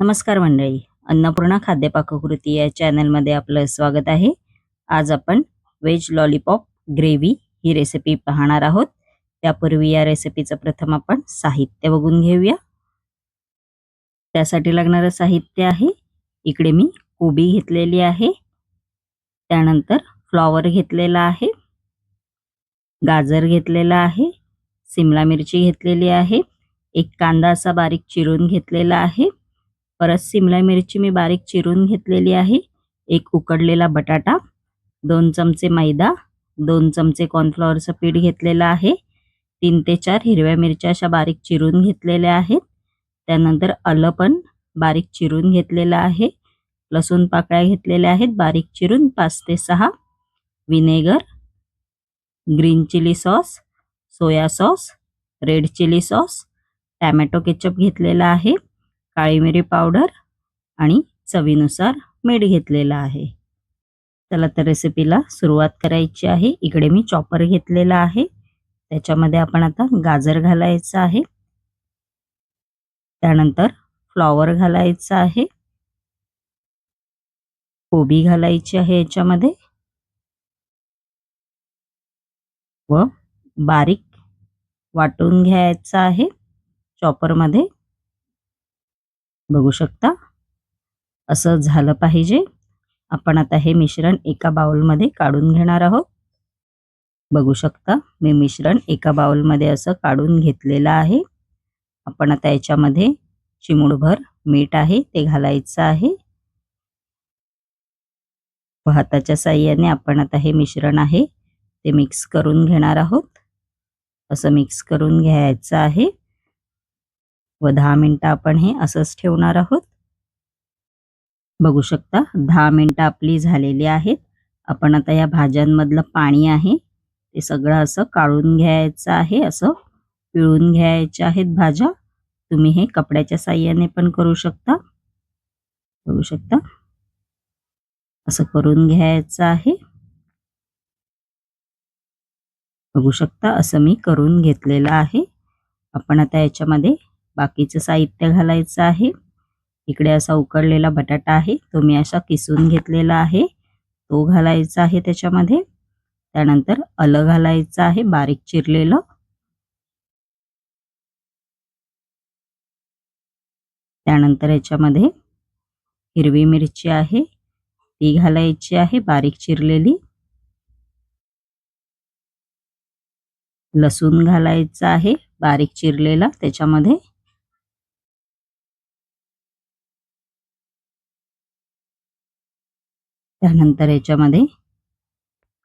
नमस्कार मंडळी. अन्नपूर्णा खाद्य पाककृती या चॅनलमध्ये आपलं स्वागत आहे. आज आपण व्हेज लॉलीपॉप ग्रेव्ही ही रेसिपी पाहणार आहोत. त्यापूर्वी या रेसिपीचं प्रथम आपण साहित्य बघून घेऊया. त्यासाठी लागणारं साहित्य आहे. इकडे मी कोबी घेतलेली आहे. त्यानंतर फ्लॉवर घेतलेला आहे. गाजर घेतलेला आहे. सिमला मिरची घेतलेली आहे. एक कांदा असा बारीक चिरून घेतलेला आहे. परत सिमला मिरची मी बारीक चिरून घेतलेली आहे. एक उकडलेला बटाटा दोन चमचे मैदा दोन चमचे कॉर्नफ्लॉवरचं पीठ घेतलेलं आहे. तीन ते चार हिरव्या मिरच्या अशा बारीक चिरून घेतलेल्या आहेत. त्यानंतर आलं पण बारीक चिरून घेतलेलं आहे. लसूण पाकळ्या घेतलेल्या आहेत बारीक चिरून पाच ते सहा. Vinegar green chilli sauce soya sauce red chilli sauce tomato ketchup घेतलेला आहे. काळी मिरी पावडर आणि चवीनुसार मीठ घेतलेलं आहे. चला तर रेसिपीला सुरुवात करायची आहे. इकडे मी चॉपर घेतलेला आहे. त्याच्यामध्ये आपण आता गाजर घालायचं आहे. त्यानंतर फ्लॉवर घालायचं आहे. कोबी घालायची आहे याच्यामध्ये. व बारीक वाटून घ्यायचं आहे. चॉपरमध्ये बघू शकता. असं झालं पाहिजे. आपण आता हे मिश्रण एका बाउलमध्ये काढून घेणार आहोत. बघू शकता मी मिश्रण एका बाउलमध्ये असं काढून घेतलेलं आहे. आपण आता याच्यामध्ये चिमूडभर मीठ आहे ते घालायचं आहे. हाताच्या साह्याने आपण आता हे मिश्रण आहे ते मिक्स करून घेणार आहोत. असं मिक्स करून घ्यायचं आहे. व दहा मिनिटं आपण हे असंच ठेवणार आहोत. बघू शकता दहा मिनिटं आपली झालेली आहेत. आपण आता या भाज्यांमधलं पाणी आहे. ते सगळं असं काढून घ्यायचं आहे असं पिळून घ्यायच्या आहेत भाज्या. तुम्ही हे कपड्याच्या साह्याने पण करू शकता. बघू शकता. असं करून घ्यायचं आहे. बघू शकता असं मी करून घेतलेलं आहे. आपण आता याच्यामध्ये बाकीचं साहित्य घालायचं आहे. इकडे असा उकडलेला बटाटा आहे. तो मी असा किसून घेतलेला आहे. तो घालायचा आहे त्याच्यामध्ये. त्यानंतर आलं घालायचं आहे बारीक चिरलेलं. त्यानंतर याच्यामध्ये हिरवी मिरची आहे. ती घालायची आहे बारीक चिरलेली. लसूण घालायचं आहे बारीक चिरलेला त्याच्यामध्ये. त्यानंतर याच्यामध्ये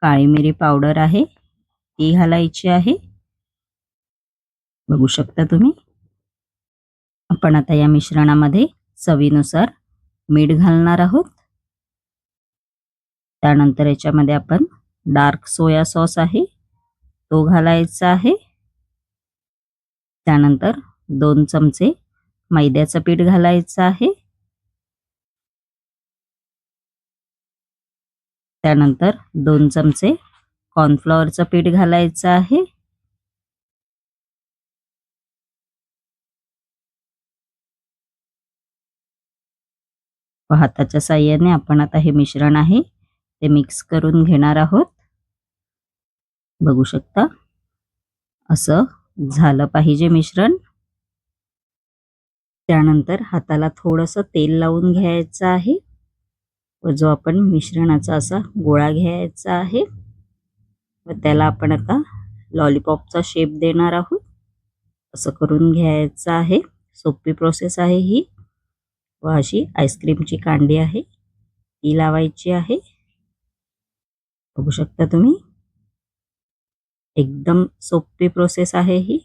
काळी मिरी पावडर आहे ती घालायची आहे. बघू शकता तुम्ही. आपण आता या मिश्रणामध्ये चवीनुसार मीठ घालणार आहोत. त्यानंतर याच्यामध्ये आपण डार्क सोया सॉस आहे तो घालायचा आहे. त्यानंतर दोन चमचे मैद्याचं पीठ घालायचं आहे. त्यानंतर दोन चमचे कॉर्नफ्लॉवरचं पीठ घालायचं आहे. हाताच्या साह्याने आपण आता हे मिश्रण आहे ते मिक्स करून घेणार आहोत. बघू शकता असं झालं पाहिजे मिश्रण. त्यानंतर हाताला थोडंसं तेल लावून घ्यायचं आहे. व जो आपण मिश्रणाचा असा गोळा घ्यायचा आहे व त्याला आपण आता लॉलीपॉपचा शेप देणार आहोत. असं करून घ्यायचं आहे. सोपी प्रोसेस आहे ही. व अशी आईस्क्रीमची कांडी आहे. ती लावायची आहे. बघू शकता तुम्ही. एकदम सोपी प्रोसेस आहे ही.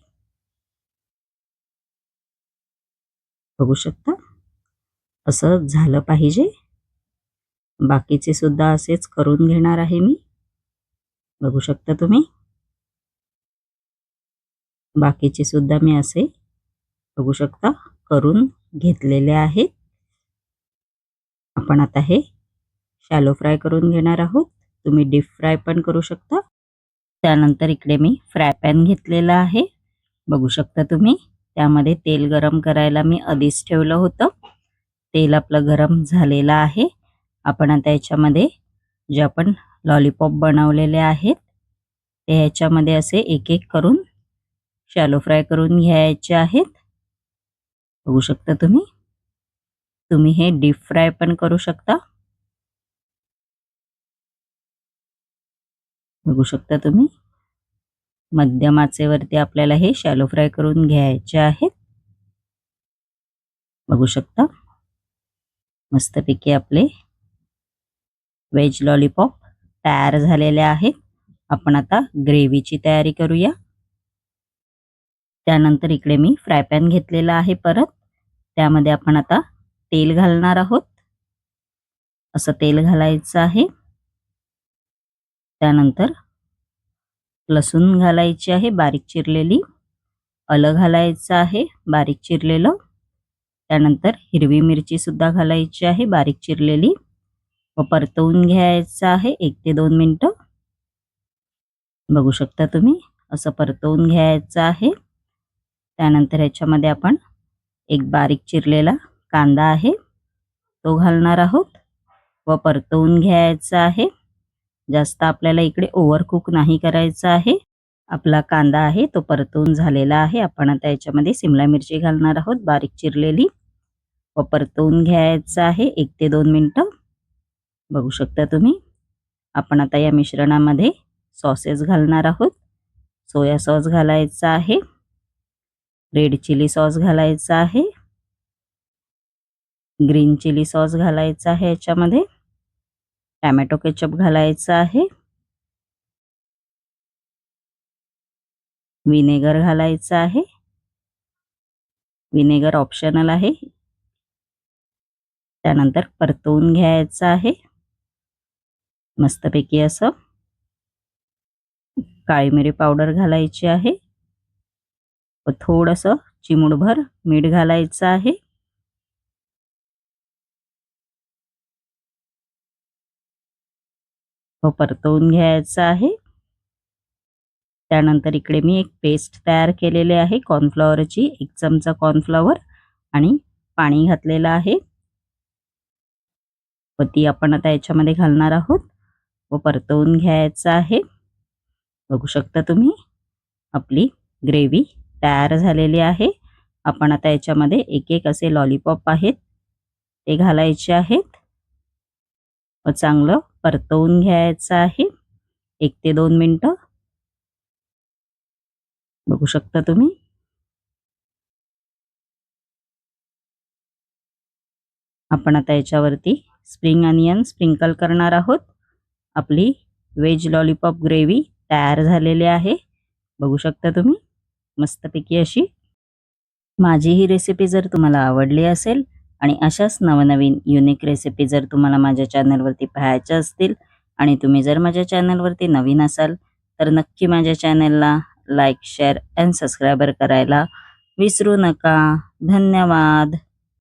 बघू शकता. असं झालं पाहिजे. बाकीचे सुद्धा असेच करून घेणार आहे मी. बघू शकता तुम्ही? बाकीचे सुद्धा मी असे बघू शकता करून घेतलेले आहेत. आपण आता हे शॅलो फ्राय करून घेणार आहोत. तुम्ही डीप फ्राय पण करू शकता. त्यानंतर इकडे मी फ्राय पॅन घेतलेला आहे. बघू शकता तुम्ही? त्यामध्ये तेल गरम करायला मी आधीच ठेवलं होतं. तेल आपलं गरम झालेलं आहे. आपण आता याच्यामध्ये जे आपण लॉलीपॉप बनवलेले आहेत ते ह्याच्यामध्ये असे एक एक करून शॅलो फ्राय करून घ्यायचे आहेत. बघू शकता तुम्ही? तुम्ही हे डीप फ्राय पण करू शकता. बघू शकता तुम्ही? मध्यम आचेवरती आपल्याला हे शॅलो फ्राय करून घ्यायचे आहेत. बघू शकता? मस्तपैकी आपले व्हेज लॉलीपॉप तयार झालेले आहेत. आपण आता ग्रेव्हीची तयारी करूया. त्यानंतर इकडे मी फ्राय पॅन घेतलेला आहे परत. त्यामध्ये आपण आता तेल घालणार आहोत. असं तेल घालायचं आहे. त्यानंतर लसूण घालायची आहे बारीक चिरलेली. अलं घालायचं आहे बारीक चिरलेलं. त्यानंतर हिरवी मिरची सुद्धा घालायची आहे बारीक चिरलेली. व परतवून घ्यायचं आहे. एक ते दोन मिनटं. बघू शकता तुम्ही असं परतवून घ्यायचं आहे. त्यानंतर ह्याच्यामध्ये आपण एक बारीक चिरलेला कांदा आहे तो घालणार आहोत व परतवून घ्यायचा आहे. जास्त आपल्याला इकडे ओव्हरकुक नाही करायचं आहे. आपला कांदा आहे तो परतवून झालेला आहे. आपण आता याच्यामध्ये सिमला मिरची घालणार आहोत बारीक चिरलेली व परतवून घ्यायचं आहे. एक ते दोन मिनटं. बघू शकता तुम्ही. आपण आता या मिश्रणामध्ये सॉसेस घालणार आहोत. सोया सॉस घालायचा आहे. रेड चिली सॉस घालायचा आहे. ग्रीन चिली सॉस घालायचा आहे याच्यामध्ये. टॅमॅटो केचप घालायचा आहे. विनेगर घालायचं आहे. विनेगर ऑप्शनल आहे. त्यानंतर परतवून घ्यायचं आहे. मस्तपैकी असं काळी मिरी पावडर घालायची आहे. व थोडंसं चिमुडभर मीठ घालायचं आहे. व परतवून घ्यायचं आहे. त्यानंतर इकडे मी एक पेस्ट तयार केलेले आहे कॉर्नफ्लॉवरची. एक चमचा कॉर्नफ्लॉवर आणि पाणी घातलेलं आहे. व ती आपण आता याच्यामध्ये घालणार आहोत. व परतवून घ्यायचं आहे. बघू शकता तुम्ही आपली ग्रेव्ही तयार झालेली आहे. आपण आता याच्यामध्ये एक एक असे लॉलीपॉप आहेत ते घालायचे आहेत. व चांगलं परतवून घ्यायचं आहे. एक ते दोन मिनटं. बघू शकता तुम्ही. आपण आता याच्यावरती स्प्रिंग अनियन स्प्रिंकल करणार आहोत. आपली व्हेज लॉलीपॉप ग्रेव्ही तयार झालेली आहे. बघू शकता तुम्ही मस्तपैकी अशी. माझी ही रेसिपी जर तुम्हाला आवडली असेल आणि अशाच नवनवीन युनिक रेसिपी जर तुम्हाला माझ्या चॅनलवरती पाहायच्या असतील आणि तुम्ही जर माझ्या चॅनलवरती नवीन असाल तर नक्की माझ्या चॅनलला लाईक शेअर अँड सबस्क्रायबर करायला विसरू नका. धन्यवाद.